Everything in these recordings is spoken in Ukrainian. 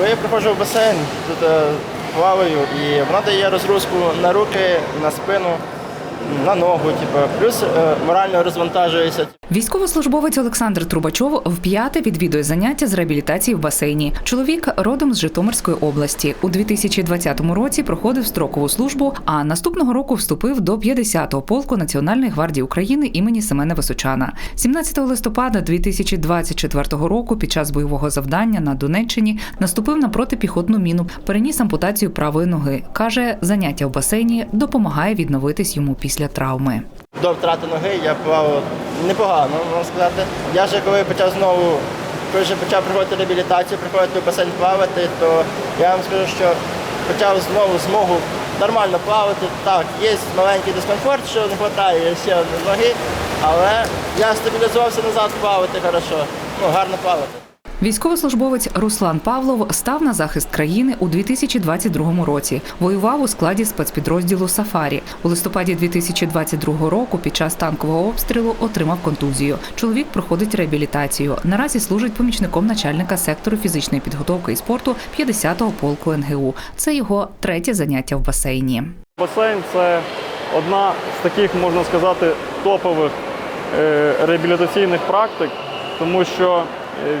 Коли я приходжу в басейн, тут е, плаваю, і вона дає розгрузку на руки, на спину, на ногу, типу, плюс е, морально розвантажуюся. Військовослужбовець Олександр Трубачов вп'яте відвідує заняття з реабілітації в басейні. Чоловік родом з Житомирської області. У 2020 році проходив строкову службу, а наступного року вступив до 50-го полку Національної гвардії України імені Семена Височана. 17 листопада 2024 року під час бойового завдання на Донеччині наступив на протипіхотну міну, переніс ампутацію правої ноги. каже, заняття в басейні допомагає відновитись йому після травми. До втрати ноги я плавав непогано, можна сказати. Я вже коли почав знову, коли вже почав проходити реабілітацію, приходити в басейн плавати, то я вам скажу, що почав знову змогу нормально плавати. Так, є маленький дискомфорт, що не вистачає ще ноги, але я стабілізувався назад плавати хорошо, ну гарно плавати. Військовослужбовець Руслан Павлов став на захист країни у 2022 році. Воював у складі спецпідрозділу Сафарі. У листопаді 2022 року під час танкового обстрілу отримав контузію. Чоловік проходить реабілітацію. Наразі служить помічником начальника сектору фізичної підготовки і спорту 50-го полку НГУ. Це його третє заняття в басейні. Басейн це одна з таких, можна сказати, топових е, реабілітаційних практик, тому що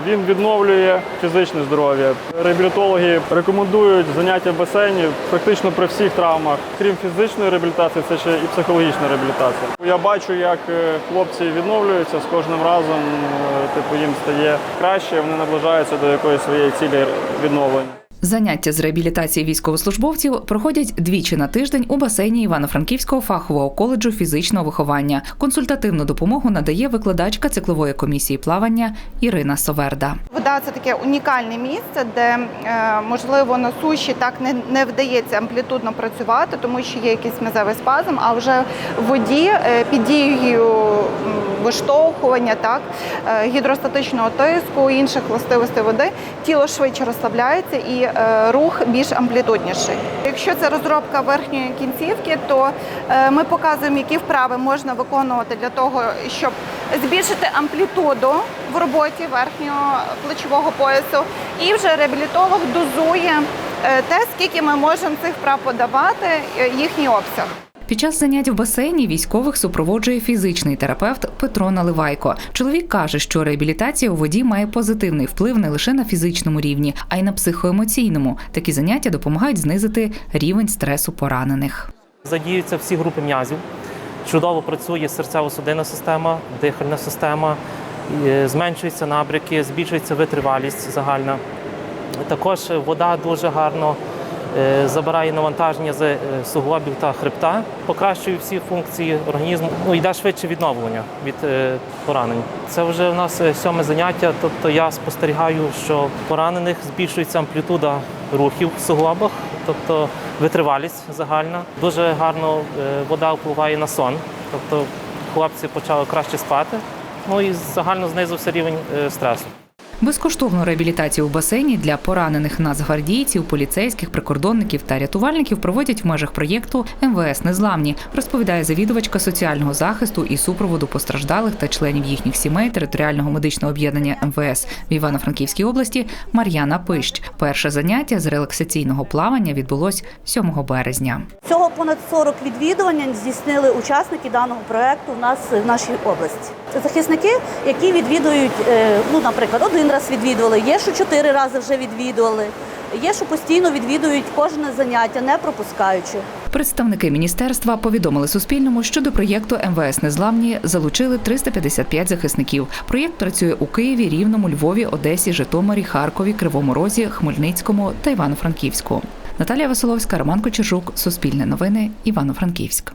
він відновлює фізичне здоров'я. Реабілітологи рекомендують заняття в басейні практично при всіх травмах. Крім фізичної реабілітації, це ще і психологічна реабілітація. Я бачу, як е, хлопці відновлюються з кожним разом, е, типу їм стає краще, вони наближаються до якоїсь своєї цілі відновлення. Заняття з реабілітації військовослужбовців проходять двічі на тиждень у басейні Івано-Франківського фахового коледжу фізичного виховання. Консультативну допомогу надає викладачка циклової комісії плавання Ірина Соверда. Вода це таке унікальне місце, де е, можливо на суші так не, не вдається амплітудно працювати, тому що є якийсь м'язевий спазм, а вже в воді е, під дією виштовхування, так е, гідростатичного тиску, інших властивостей води, тіло швидше розслабляється і рух більш амплітудніший. Якщо це розробка верхньої кінцівки, то ми показуємо, які вправи можна виконувати для того, щоб збільшити амплітуду в роботі верхнього плечового поясу. І вже реабілітолог дозує е, те, скільки ми можемо цих вправ подавати, е, їхній обсяг. Під час занять в басейні військових супроводжує фізичний терапевт Петро Наливайко. Чоловік каже, що реабілітація у воді має позитивний вплив не лише на фізичному рівні, а й на психоемоційному. Такі заняття допомагають знизити рівень стресу поранених. Задіються всі групи м'язів. Чудово працює серцево-судинна система, дихальна система, е, зменшуються набряки, збільшується витривалість загальна. Також вода дуже гарно забирає навантаження з е, суглобів та хребта, покращує всі функції організму. Ну, йде швидше відновлення від е, поранень. Це вже у нас е, сьоме заняття. Тобто я спостерігаю, що в поранених збільшується амплітуда рухів в суглобах, тобто витривалість загальна. Дуже гарно е, вода впливає на сон. Тобто хлопці почали краще спати. Ну і загально знизився рівень е, стресу. Безкоштовну реабілітацію в басейні для поранених нацгвардійців, поліцейських, прикордонників та рятувальників проводять в межах проєкту МВС Незламні, розповідає завідувачка соціального захисту і супроводу постраждалих та членів їхніх сімей територіального медичного об'єднання МВС в Івано-Франківській області Мар'яна Пищ. Перше заняття з релаксаційного плавання відбулось 7 березня. Всього понад 40 відвідувань здійснили учасники даного проекту в нас в нашій області. Це захисники, які відвідують, е, ну, наприклад, раз відвідували, є, що чотири рази вже відвідували, є, що постійно відвідують кожне заняття, не пропускаючи. Представники міністерства повідомили Суспільному, що до проєкту МВС Незламні залучили 355 захисників. Проєкт працює у Києві, Рівному, Львові, Одесі, Житомирі, Харкові, Кривому Розі, Хмельницькому та Івано-Франківську. Наталія Василовська, Роман Кочержук, Суспільне новини, Івано-Франківськ.